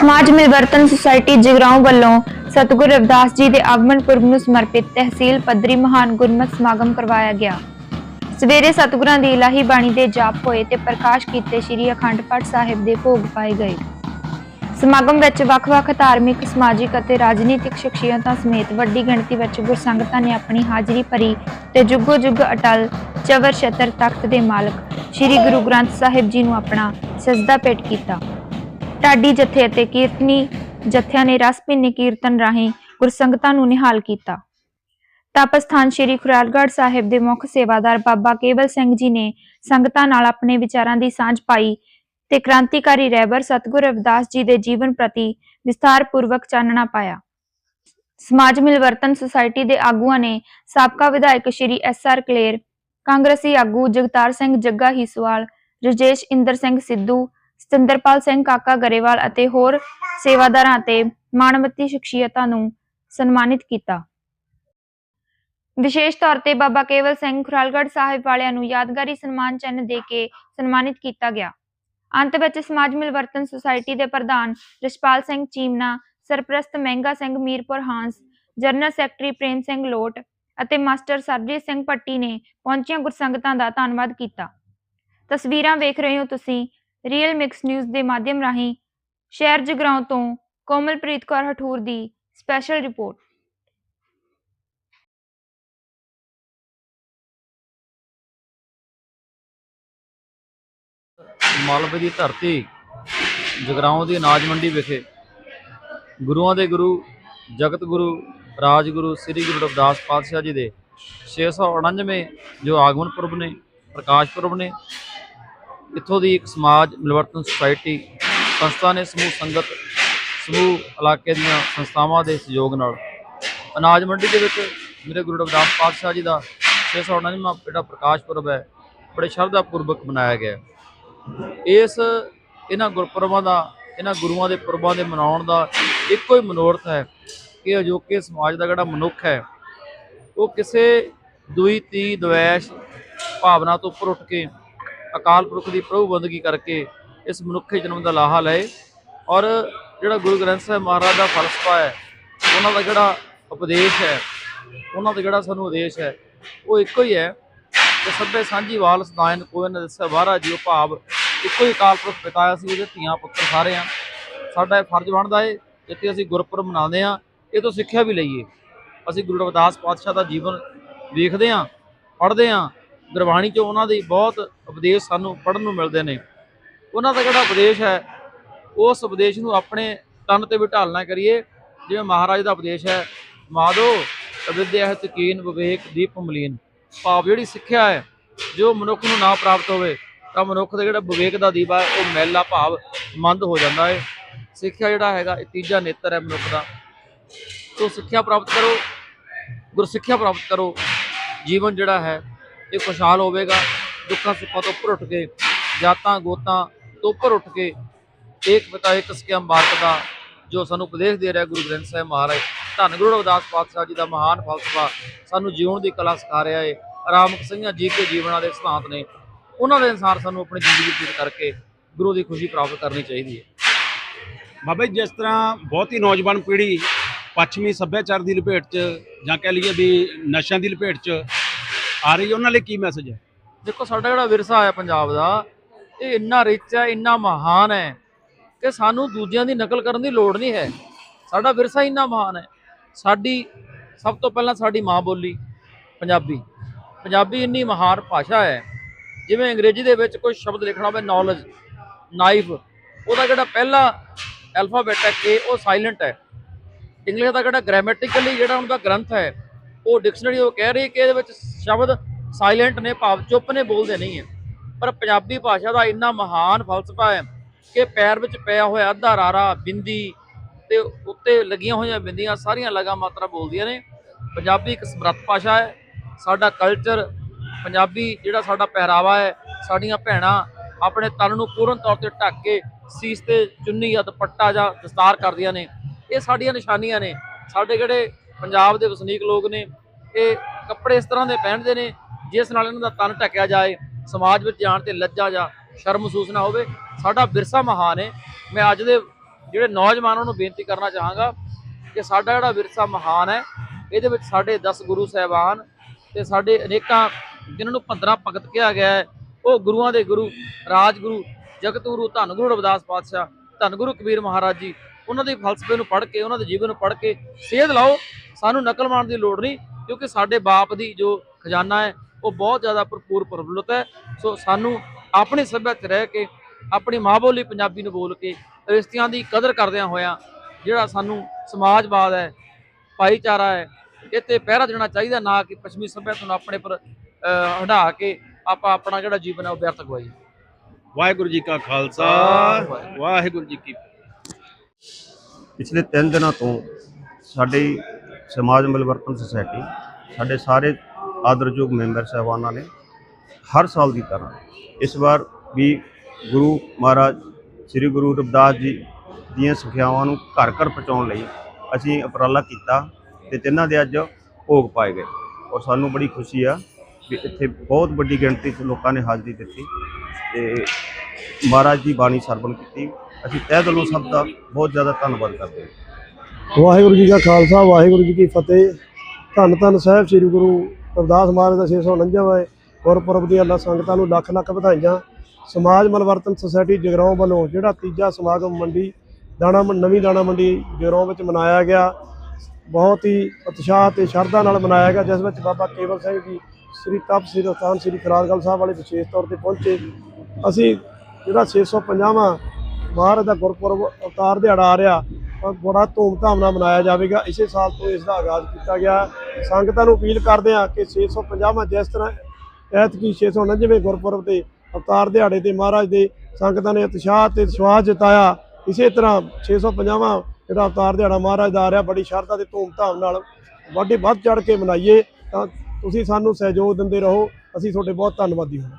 ਸਮਾਜ ਮਿਲਵਰਤਨ ਸੁਸਾਇਟੀ ਜਗਰਾਉਂ ਵੱਲੋਂ ਸਤਿਗੁਰ ਰਵਿਦਾਸ ਜੀ ਦੇ ਆਗਮਨ ਪੁਰਬ ਨੂੰ ਸਮਰਪਿਤ ਤਹਿਸੀਲ ਪੱਧਰੀ ਮਹਾਨ ਗੁਰਮਤਿ ਸਮਾਗਮ ਕਰਵਾਇਆ ਗਿਆ। ਸਵੇਰੇ ਸਤਿਗੁਰਾਂ ਦੀ ਇਲਾਹੀ ਬਾਣੀ ਦੇ ਜਾਪ ਹੋਏ ਤੇ ਪ੍ਰਕਾਸ਼ ਕੀਤੇ ਸ੍ਰੀ ਅਖੰਡ ਪਾਠ ਸਾਹਿਬ ਦੇ ਭੋਗ ਪਾਏ ਗਏ। ਸਮਾਗਮ ਵਿੱਚ ਵੱਖ-ਵੱਖ ਧਾਰਮਿਕ, ਸਮਾਜਿਕ ਅਤੇ ਰਾਜਨੀਤਿਕ ਸ਼ਖਸੀਅਤਾਂ ਸਮੇਤ ਵੱਡੀ ਗਿਣਤੀ ਵਿੱਚ ਗੁਰਸੰਗਤਾਂ ਨੇ ਆਪਣੀ ਹਾਜ਼ਰੀ ਭਰੀ ਤੇ ਜੁਗੋ ਜੁਗ ਅਟਲ ਚਵਰ ਛਤਰ ਤਖਤ ਦੇ ਮਾਲਕ ਸ੍ਰੀ ਗੁਰੂ ਗ੍ਰੰਥ ਸਾਹਿਬ ਜੀ ਨੂੰ ਆਪਣਾ ਸਜਦਾ ਭੇਟ ਕੀਤਾ। ਢਾਡੀ ਜਥੇ ਅਤੇ ਕੀਰਤਨੀ ਜਥਿਆਂ ਨੇ ਰਸ ਭਿੰਨੇ ਕੀਰਤਨ ਰਾਹੀਂ ਗੁਰਸੰਗਤਾਂ ਨੂੰ ਨਿਹਾਲ ਕੀਤਾ। ਤਪ ਸ੍ਰੀ ਖੁਰਾਲਗੜ੍ਹ ਸਾਹਿਬ ਦੇ ਮੁੱਖ ਸੇਵਾਦਾਰ ਬਾਬਾ ਕੇਵਲ ਸਿੰਘ ਜੀ ਨੇ ਸੰਗਤਾਂ ਨਾਲ ਆਪਣੇ ਵਿਚਾਰਾਂ ਦੀ ਸਾਂਝ ਪਾਈ ਤੇ ਕ੍ਰਾਂਤੀਕਾਰੀ ਰਹਿਬਰ ਸਤਿਗੁਰ ਰਵਿਦਾਸ ਜੀ ਦੇ ਜੀਵਨ ਪ੍ਰਤੀ ਵਿਸਥਾਰਪੂਰਵਕ ਚਾਨਣਾ ਪਾਇਆ। ਸਮਾਜ ਮਿਲਵਰਤਨ ਸੁਸਾਇਟੀ ਦੇ ਆਗੂਆਂ ਨੇ ਸਾਬਕਾ ਵਿਧਾਇਕ ਸ਼੍ਰੀ ਐਸ ਆਰ ਕਲੇਰ, ਕਾਂਗਰਸੀ ਆਗੂ ਜਗਤਾਰ ਸਿੰਘ ਜੱਗਾ ਹੀਸਵਾਲ, ਰਜੇਸ਼ ਇੰਦਰ ਸਿੰਘ ਸਿੱਧੂ ਸਤਿੰਦਰਪਾਲ ਸਿੰਘ ਕਾਕਾ ਗਰੇਵਾਲ ਅਤੇ ਹੋਰ ਸੇਵਾਦਾਰਾਂ ਅਤੇ ਮਾਣਮੱਤੀ ਸ਼ਖਸੀਅਤਾਂ ਨੂੰ ਸਨਮਾਨਿਤ ਕੀਤਾ। ਵਿਸ਼ੇਸ਼ ਤੌਰ ਤੇ ਬਾਬਾ ਕੇਵਲ ਸਿੰਘ ਖੁਰਾਲਗੜ੍ਹ ਸਾਹਿਬ ਵਾਲਿਆਂ ਨੂੰ ਯਾਦਗਾਰੀ ਸਨਮਾਨ ਚਿੰਨ੍ਹ ਦੇ ਕੇ ਸਨਮਾਨਿਤ ਕੀਤਾ ਗਿਆ। ਅੰਤ ਵਿੱਚ ਸਮਾਜ ਮਿਲਵਰਤਨ ਸੁਸਾਇਟੀ ਦੇ ਪ੍ਰਧਾਨ ਰਿਸ਼ਪਾਲ ਸਿੰਘ ਚੀਮਨਾ, ਸਰਪ੍ਰਸਤ ਮਹਿੰਗਾ ਸਿੰਘ ਮੀਰਪੁਰ ਹਾਂਸ, ਜਨਰਲ ਸੈਕਟਰੀ ਪ੍ਰੇਮ ਸਿੰਘ ਲੋਟ ਅਤੇ ਮਾਸਟਰ ਸਰਜੀਤ ਸਿੰਘ ਭੱਟੀ ਨੇ ਪਹੁੰਚੀਆਂ ਗੁਰਸੰਗਤਾਂ ਦਾ ਧੰਨਵਾਦ ਕੀਤਾ। ਤਸਵੀਰਾਂ ਵੇਖ ਰਹੇ ਹੋ ਤੁਸੀਂ ਰੀਅਲ ਮਿਕਸ ਨਿਊਜ਼ ਦੇ ਮਾਧਿਅਮ ਰਾਹੀਂ ਸ਼ਹਿਰ ਜਗਰਾਉਂ ਤੋਂ ਕੋਮਲਪ੍ਰੀਤ ਕੌਰ ਹਠੂਰ ਦੀ ਸਪੈਸ਼ਲ ਰਿਪੋਰਟ ਮਾਲਵੇ ਦੀ ਧਰਤੀ ਜਗਰਾਉਂ ਦੀ ਅਨਾਜ ਮੰਡੀ ਵਿਖੇ ਗੁਰੂਆਂ ਦੇ ਗੁਰੂ, ਜਗਤ ਗੁਰੂ ਰਾਜਗੁਰੂ ਸ੍ਰੀ ਗੁਰੂ ਰਵਿਦਾਸ ਪਾਤਸ਼ਾਹ ਜੀ ਦੇ 699ਵੇਂ ਜੋ ਆਗਮਨ ਪੁਰਬ ਨੇ, ਪ੍ਰਕਾਸ਼ ਪੁਰਬ ਨੇ ਇੱਥੋਂ ਦੀ ਇੱਕ ਸਮਾਜ ਮਿਲਵਰਤਨ ਸੁਸਾਇਟੀ ਸੰਸਥਾ ਨੇ ਸਮੂਹ ਸੰਗਤ, ਸਮੂਹ ਇਲਾਕੇ ਦੀਆਂ ਸੰਸਥਾਵਾਂ ਦੇ ਸਹਿਯੋਗ ਨਾਲ ਅਨਾਜ ਮੰਡੀ ਦੇ ਵਿੱਚ ਮੇਰੇ ਗੁਰੂ ਰਵਿਦਾਸ ਪਾਤਸ਼ਾਹ ਜੀ ਦਾ 699ਵਾਂ ਜਿਹੜਾ ਪ੍ਰਕਾਸ਼ ਪੁਰਬ ਹੈ, ਬੜੇ ਸ਼ਰਧਾ ਪੂਰਵਕ ਮਨਾਇਆ ਗਿਆ ਇਸ ਇਹਨਾਂ ਗੁਰਪੁਰਬਾਂ ਦਾ, ਇਹਨਾਂ ਗੁਰੂਆਂ ਦੇ ਪੁਰਬਾਂ ਦੇ ਮਨਾਉਣ ਦਾ ਇੱਕੋ ਹੀ ਮਨੋਰਥ ਹੈ ਕਿ ਅਜੋਕੇ ਸਮਾਜ ਦਾ ਜਿਹੜਾ ਮਨੁੱਖ ਹੈ, ਉਹ ਕਿਸੇ ਦੁਈ ਤੀ ਦਵੈਸ਼ ਭਾਵਨਾ ਤੋਂ ਉੱਪਰ ਉੱਠ ਕੇ ਅਕਾਲ ਪੁਰਖ ਦੀ ਪ੍ਰਭੂ ਬੰਦਗੀ ਕਰਕੇ ਇਸ ਮਨੁੱਖੀ ਜਨਮ ਦਾ ਲਾਹਾ ਲਏ। ਔਰ ਜਿਹੜਾ ਗੁਰੂ ਗ੍ਰੰਥ ਸਾਹਿਬ ਮਹਾਰਾਜ ਦਾ ਫਲਸਫਾ ਹੈ, ਉਹਨਾਂ ਦਾ ਜਿਹੜਾ ਉਪਦੇਸ਼ ਹੈ, ਉਹਨਾਂ ਦਾ ਜਿਹੜਾ ਸਾਨੂੰ ਉਦੇਸ਼ ਹੈ, ਉਹ ਇੱਕੋ ਹੀ ਹੈ ਕਿ ਸਭੇ ਸਾਂਝੀ ਵਾਲ ਸਦਾਇਨ ਕੋਈ ਨਾ ਦੱਸਿਆ ਵਾਰਾ ਜੀਓ ਭਾਵ। ਇੱਕੋ ਹੀ ਅਕਾਲ ਪੁਰਖ ਪਿਤਾਇਆ ਸੀ, ਉਹਦੇ ਧੀਆਂ ਪੁੱਤਰ ਸਾਰੇ ਆ। ਸਾਡਾ ਇਹ ਫਰਜ਼ ਬਣਦਾ ਏ, ਜਿੱਥੇ ਅਸੀਂ ਗੁਰਪੁਰਬ ਮਨਾਉਂਦੇ ਆ ਇਹ ਤੋਂ ਸਿੱਖਿਆ ਵੀ ਲਈਏ। ਅਸੀਂ ਗੁਰੂ ਰਵਿਦਾਸ ਪਾਤਸ਼ਾਹ ਦਾ ਜੀਵਨ ਵੇਖਦੇ ਆ ਪੜ੍ਹਦੇ ਆ ਗੁਰਬਾਣੀ 'ਚ ਉਹਨਾਂ ਦੇ ਬਹੁਤ ਉਪਦੇਸ਼ ਸਾਨੂੰ ਪੜ੍ਹਨ ਨੂੰ ਮਿਲਦੇ ਨੇ। ਉਹਨਾਂ ਦਾ ਜਿਹੜਾ ਉਪਦੇਸ਼ ਹੈ, ਉਸ ਉਪਦੇਸ਼ ਨੂੰ ਆਪਣੇ ਤਨ ਤੇ ਬਿਠਾਲਣਾ ਕਰੀਏ। ਜਿਵੇਂ ਮਹਾਰਾਜ ਦਾ ਉਪਦੇਸ਼ ਹੈ, ਮਾਦੋ ਅਵਿਦਿਆ ਹੈ ਤਕੀਨ ਵਿਵੇਕ ਦੀਪ ਮਲੀਨ। ਭਾਵ ਜਿਹੜੀ ਸਿੱਖਿਆ ਹੈ, ਜੋ ਮਨੁੱਖ ਨੂੰ ਨਾ ਪ੍ਰਾਪਤ ਹੋਵੇ, ਤਾਂ ਮਨੁੱਖ ਦਾ ਜਿਹੜਾ ਵਿਵੇਕ ਦਾ ਦੀਵਾ ਹੈ ਉਹ ਮੈਲਾ ਭਾਵ ਮੰਦ ਹੋ ਜਾਂਦਾ ਹੈ। ਸਿੱਖਿਆ ਜਿਹੜਾ ਹੈਗਾ, ਇਹ ਤੀਜਾ ਨੇਤਰ ਹੈ ਮਨੁੱਖ ਦਾ। ਤੋਂ ਸਿੱਖਿਆ ਪ੍ਰਾਪਤ ਕਰੋ, ਗੁਰਸਿੱਖਿਆ ਪ੍ਰਾਪਤ ਕਰੋ। ਜੀਵਨ ਜਿਹੜਾ ਹੈ ਇਹ ਖੁਸ਼ਹਾਲ ਹੋਵੇਗਾ, ਦੁੱਖਾਂ ਸੁੱਖਾਂ ਤੋਂ ਉੱਪਰ ਉੱਠ ਕੇ, ਜਾਤਾਂ ਗੋਤਾਂ ਤੋਂ ਉੱਪਰ ਉੱਠ ਕੇ, ਏਕ ਪਿਤਾ ਏਕ ਸਕਿਆ ਮਾਰਗ ਦਾ, ਜੋ ਸਾਨੂੰ ਉਪਦੇਸ਼ ਦੇ ਰਿਹਾ ਗੁਰੂ ਗ੍ਰੰਥ ਸਾਹਿਬ ਮਹਾਰਾਜ। ਧੰਨ ਗੁਰੂ ਰਵਿਦਾਸ ਪਾਤਸ਼ਾਹ ਜੀ ਦਾ ਮਹਾਨ ਫਲਸਫਾ ਸਾਨੂੰ ਜਿਉਣ ਦੀ ਕਲਾ ਸਿਖਾ ਰਿਹਾ ਹੈ ਆਰਾਮਕ ਸਿੰਘਾਂ ਜੀ ਕੇ ਜੀਵਨਾਂ ਦੇ ਸਿਧਾਂਤ ਨੇ। ਉਹਨਾਂ ਦੇ ਅਨੁਸਾਰ ਸਾਨੂੰ ਆਪਣੀ ਜ਼ਿੰਦਗੀ ਬਤੀਤ ਕਰਕੇ ਗੁਰੂ ਦੀ ਖੁਸ਼ੀ ਪ੍ਰਾਪਤ ਕਰਨੀ ਚਾਹੀਦੀ ਹੈ ਬਾਬਾ ਜੀ, ਜਿਸ ਤਰ੍ਹਾਂ ਬਹੁਤ ਹੀ ਨੌਜਵਾਨ ਪੀੜ੍ਹੀ ਪੱਛਮੀ ਸੱਭਿਆਚਾਰ ਦੀ ਲਪੇਟ 'ਚ ਜਾਂ ਕਹਿ ਲਈਏ ਵੀ ਨਸ਼ਿਆਂ ਦੀ ਲਪੇਟ 'ਚ ਆ ਰਹੀ ਉਹਨਾਂ ਲਈ ਕੀ ਮੈਸੇਜ ਹੈ? ਦੇਖੋ, ਸਾਡਾ ਜਿਹੜਾ ਵਿਰਸਾ ਹੈ ਪੰਜਾਬ ਦਾ, ਇਹ ਇੰਨਾ ਰਿਚ ਹੈ, ਇੰਨਾ ਮਹਾਨ ਹੈ ਕਿ ਸਾਨੂੰ ਦੂਜਿਆਂ ਦੀ ਨਕਲ ਕਰਨ ਦੀ ਲੋੜ ਨਹੀਂ ਹੈ। ਸਾਡਾ ਵਿਰਸਾ ਇੰਨਾ ਮਹਾਨ ਹੈ। ਸਾਡੀ, ਸਭ ਤੋਂ ਪਹਿਲਾਂ ਸਾਡੀ ਮਾਂ ਬੋਲੀ, ਪੰਜਾਬੀ। ਪੰਜਾਬੀ ਇੰਨੀ ਮਹਾਨ ਭਾਸ਼ਾ ਹੈ, ਜਿਵੇਂ ਅੰਗਰੇਜ਼ੀ ਦੇ ਵਿੱਚ ਕੋਈ ਸ਼ਬਦ ਲਿਖਣਾ ਹੋਵੇ ਨੌਲੇਜ ਨਾਈਫ ਉਹਦਾ ਜਿਹੜਾ ਪਹਿਲਾ ਐਲਫਾਬੈਟ ਹੈ ਕੇ ਉਹ ਸਾਇਲੈਂਟ ਹੈ। ਇੰਗਲਿਸ਼ ਦਾ ਜਿਹੜਾ ਗ੍ਰਾਮੈਟਿਕਲੀ ਜਿਹੜਾ ਉਹਨਾਂ ਦਾ ਗ੍ਰੰਥ ਹੈ, ਉਹ ਡਿਕਸ਼ਨਰੀ ਉਹ ਕਹਿ ਰਹੀ ਹੈ ਕਿ ਇਹਦੇ ਵਿੱਚ ਸ਼ਬਦ ਸਾਇਲੈਂਟ ਨੇ, ਭਾਵ ਚੁੱਪ ਨੇ ਬੋਲਦੇ ਨਹੀਂ ਹੈ। ਪਰ ਪੰਜਾਬੀ ਭਾਸ਼ਾ ਦਾ ਇੰਨਾ ਮਹਾਨ ਫਲਸਫਾ ਹੈ ਕਿ ਪੈਰ ਵਿੱਚ ਪਿਆ ਹੋਇਆ ਅੱਧਾ ਰਾਰਾ ਬਿੰਦੀ ਤੇ ਉੱਤੇ ਲੱਗੀਆਂ ਹੋਈਆਂ ਬਿੰਦੀਆਂ ਸਾਰੀਆਂ ਲਗਾ ਮਾਤਰਾ ਬੋਲਦੀਆਂ ਨੇ। ਪੰਜਾਬੀ ਇੱਕ ਸਮਰੱਥ ਭਾਸ਼ਾ ਹੈ। ਸਾਡਾ ਕਲਚਰ ਪੰਜਾਬੀ ਜਿਹੜਾ ਸਾਡਾ ਪਹਿਰਾਵਾ ਹੈ, ਸਾਡੀਆਂ ਭੈਣਾਂ ਆਪਣੇ ਤਨ ਨੂੰ ਪੂਰਨ ਤੌਰ ਤੇ ਢੱਕ ਕੇ ਸੀਸ ਤੇ ਚੁੰਨੀ ਜਾਂ ਦੁਪੱਟਾ ਜਾਂ ਦਸਤਾਰ ਕਰਦੀਆਂ ਨੇ। ਇਹ ਸਾਡੀਆਂ ਨਿਸ਼ਾਨੀਆਂ ਨੇ। ਸਾਡੇ ਜਿਹੜੇ ਪੰਜਾਬ ਦੇ ਵਸਨੀਕ ਲੋਕ ਨੇ, ਇਹ ਕੱਪੜੇ ਇਸ ਤਰ੍ਹਾਂ ਦੇ ਪਹਿਨਦੇ ਨੇ ਜਿਸ ਨਾਲ ਇਹਨਾਂ ਦਾ ਤਨ ਢੱਕਿਆ ਜਾਏ, ਸਮਾਜ ਵਿੱਚ ਜਾਣ ਤੇ ਲੱਜਾ ਜਾਂ, ਸ਼ਰਮ ਮਹਿਸੂਸ ਨਾ ਹੋਵੇ। ਸਾਡਾ ਵਿਰਸਾ ਮਹਾਨ ਹੈ ਮੈਂ ਅੱਜ ਦੇ ਜਿਹੜੇ ਨੌਜਵਾਨਾਂ ਨੂੰ ਬੇਨਤੀ ਕਰਨਾ ਚਾਹਾਂਗਾ ਕਿ ਸਾਡਾ ਜਿਹੜਾ ਵਿਰਸਾ ਮਹਾਨ ਹੈ, ਇਹਦੇ ਵਿੱਚ ਸਾਡੇ 10 ਗੁਰੂ ਸਾਹਿਬਾਨ ਤੇ ਸਾਡੇ ਅਨੇਕਾਂ ਜਿਨ੍ਹਾਂ ਨੂੰ 15 ਭਗਤ ਕਿਹਾ ਗਿਆ ਹੈ, ਉਹ ਗੁਰੂਆਂ ਦੇ ਗੁਰੂ, ਰਾਜਗੁਰੂ ਜਗਤ ਗੁਰੂ ਧੰਨ ਗੁਰੂ ਰਵਿਦਾਸ ਪਾਤਸ਼ਾਹ ਧੰਨ ਗੁਰੂ ਕਬੀਰ ਮਹਾਰਾਜ ਜੀ, ਉਹਨਾਂ ਦੇ ਫਲਸਫੇ ਨੂੰ ਪੜ੍ਹ ਕੇ, ਉਹਨਾਂ ਦੇ ਜੀਵਨ ਨੂੰ ਪੜ੍ਹ ਕੇ, ਸੇਧ ਲਾਓ, ਸਾਨੂੰ ਨਕਲ ਮਾਰਨ ਦੀ ਲੋੜ ਨਹੀਂ। ਕਿਉਂਕਿ ਸਾਡੇ ਬਾਪ ਦੀ ਜੋ ਖਜ਼ਾਨਾ ਹੈ ਉਹ ਬਹੁਤ ਜ਼ਿਆਦਾ ਭਰਪੂਰ ਪ੍ਰਫੁੱਲਤ ਹੈ। ਸੋ ਸਾਨੂੰ ਆਪਣੀ ਸੱਭਿਅਤਾ 'ਚ ਰਹਿ ਕੇ ਆਪਣੀ ਮਾਂ ਬੋਲੀ ਪੰਜਾਬੀ ਨੂੰ ਬੋਲ ਕੇ ਰਿਸ਼ਤਿਆਂ ਦੀ ਕਦਰ ਕਰਦਿਆਂ ਹੋਇਆਂ ਜਿਹੜਾ ਸਾਨੂੰ ਸਮਾਜਵਾਦ ਹੈ ਭਾਈਚਾਰਾ ਹੈ ਇਹ ਤੇ ਪਹਿਰਾ ਦੇਣਾ ਚਾਹੀਦਾ ਨਾ ਕਿ ਪੱਛਮੀ ਸੱਭਿਅਤਾ ਨੂੰ ਆਪਣੇ ਪਰ ਹੰਢਾ ਕੇ ਆਪਾਂ ਆਪਣਾ ਜਿਹੜਾ ਜੀਵਨ ਹੈ ਉਹ ਵਿਅਰਥ ਗਵਾਈਏ ਵਾਹਿਗੁਰੂ ਜੀ ਕਾ ਖਾਲਸਾ। ਵਾਹਿਗੁਰੂ ਜੀ ਕੀ। ਪਿਛਲੇ 3 ਦਿਨਾਂ ਤੋਂ ਸਾਡੇ ਸਮਾਜ ਮਿਲਵਰਤਨ ਸੁਸਾਇਟੀ ਸਾਡੇ ਸਾਰੇ ਆਦਰਯੋਗ ਮੈਂਬਰ ਸਾਹਿਬਾਨਾਂ ਨੇ ਹਰ ਸਾਲ ਦੀ ਤਰ੍ਹਾਂ ਇਸ ਵਾਰ ਵੀ ਗੁਰੂ ਮਹਾਰਾਜ, ਸ੍ਰੀ ਗੁਰੂ ਰਵਿਦਾਸ ਜੀ ਦੀਆਂ ਸਿੱਖਿਆਵਾਂ ਨੂੰ ਘਰ ਘਰ ਪਹੁੰਚਾਉਣ ਲਈ ਅਸੀਂ ਉਪਰਾਲਾ ਕੀਤਾ ਤੇ ਤਿੰਨਾਂ ਦੇ ਅੱਜ ਭੋਗ ਪਾਏ ਗਏ। ਔਰ ਸਾਨੂੰ ਬੜੀ ਖੁਸ਼ੀ ਆ ਵੀ ਇੱਥੇ ਬਹੁਤ ਵੱਡੀ ਗਿਣਤੀ 'ਚ ਲੋਕਾਂ ਨੇ ਹਾਜ਼ਰੀ ਦਿੱਤੀ ਤੇ ਮਹਾਰਾਜ ਦੀ ਬਾਣੀ ਸਰਵਣ ਕੀਤੀ। ਅਸੀਂ ਤਹਿ ਦਿਲੋਂ ਸਭ ਦਾ ਬਹੁਤ ਜ਼ਿਆਦਾ ਧੰਨਵਾਦ ਕਰਦੇ ਹਾਂ। ਵਾਹਿਗੁਰੂ ਜੀ ਕਾ ਖਾਲਸਾ, ਵਾਹਿਗੁਰੂ ਜੀ ਕੀ ਫਤਿਹ। ਧੰਨ ਧੰਨ ਸਾਹਿਬ ਸ੍ਰੀ ਗੁਰੂ ਰਵਿਦਾਸ ਮਹਾਰਾਜ ਦਾ 649ਵਾਂ ਗੁਰਪੁਰਬ ਦੀਆਂ ਅੱਲਾ ਸੰਗਤਾਂ ਨੂੰ ਲੱਖ ਲੱਖ ਵਧਾਈਆਂ। ਸਮਾਜ ਮਲਵਰਤਨ ਸੁਸਾਇਟੀ ਜਗਰਾਉਂ ਵੱਲੋਂ ਜਿਹੜਾ ਤੀਜਾ ਸਮਾਗਮ ਮੰਡੀ, ਦਾਣਾ ਨਵੀਂ ਦਾਣਾ ਮੰਡੀ ਜਗਰਾਉਂ ਵਿੱਚ ਮਨਾਇਆ ਗਿਆ। ਬਹੁਤ ਹੀ ਉਤਸ਼ਾਹ ਤੇ ਸ਼ਰਧਾ ਨਾਲ ਮਨਾਇਆ ਗਿਆ, ਜਿਸ ਵਿੱਚ ਬਾਬਾ ਕੇਵਲ ਸਿੰਘ ਜੀ, ਸ੍ਰੀ ਤਪ ਸ੍ਰੀ ਸਥਾਨ ਸ੍ਰੀ ਖਰਾਦਗਲ ਸਾਹਿਬ ਵਾਲੇ ਵਿਸ਼ੇਸ਼ ਤੌਰ ਤੇ ਪਹੁੰਚੇ। ਅਸੀਂ ਜਿਹੜਾ 650ਵਾਂ ਮਹਾਰਾਜ ਦਾ ਗੁਰਪੁਰਬ ਅਵਤਾਰ ਦਿਹਾੜਾ ਆ ਰਿਹਾ ਬੜਾ ਧੂਮਧਾਮ ਨਾਲ ਮਨਾਇਆ ਜਾਵੇਗਾ। ਇਸੇ ਸਾਲ ਤੋਂ ਇਸ ਦਾ ਆਗਾਜ਼ ਕੀਤਾ ਗਿਆ ਸੰਗਤਾਂ ਨੂੰ ਅਪੀਲ ਕਰਦੇ ਹਾਂ ਕਿ 650ਵਾਂ ਜਿਸ ਤਰ੍ਹਾਂ ਐਤਕੀ 649ਵੇਂ ਗੁਰਪੁਰਬ ਤੇ ਅਵਤਾਰ ਦਿਹਾੜੇ ਤੇ ਮਹਾਰਾਜ ਦੇ ਸੰਗਤਾਂ ਨੇ ਉਤਸ਼ਾਹ ਤੇ ਵਿਸ਼ਵਾਸ ਜਤਾਇਆ। ਇਸੇ ਤਰ੍ਹਾਂ 650ਵਾਂ ਜਿਹੜਾ ਅਵਤਾਰ ਦਿਹਾੜਾ ਮਹਾਰਾਜ ਦਾ ਆ ਰਿਹਾ, ਬੜੀ ਸ਼ਰਧਾ ਤੇ ਧੂਮਧਾਮ ਨਾਲ ਵੱਡੇ ਵੱਧ ਚੜ ਕੇ ਮਨਾਈਏ। ਤਾਂ ਤੁਸੀਂ ਸਾਨੂੰ ਸਹਿਯੋਗ ਦਿੰਦੇ ਰਹੋ। ਅਸੀਂ ਤੁਹਾਡੇ ਬਹੁਤ ਧੰਨਵਾਦੀ ਹਾਂ।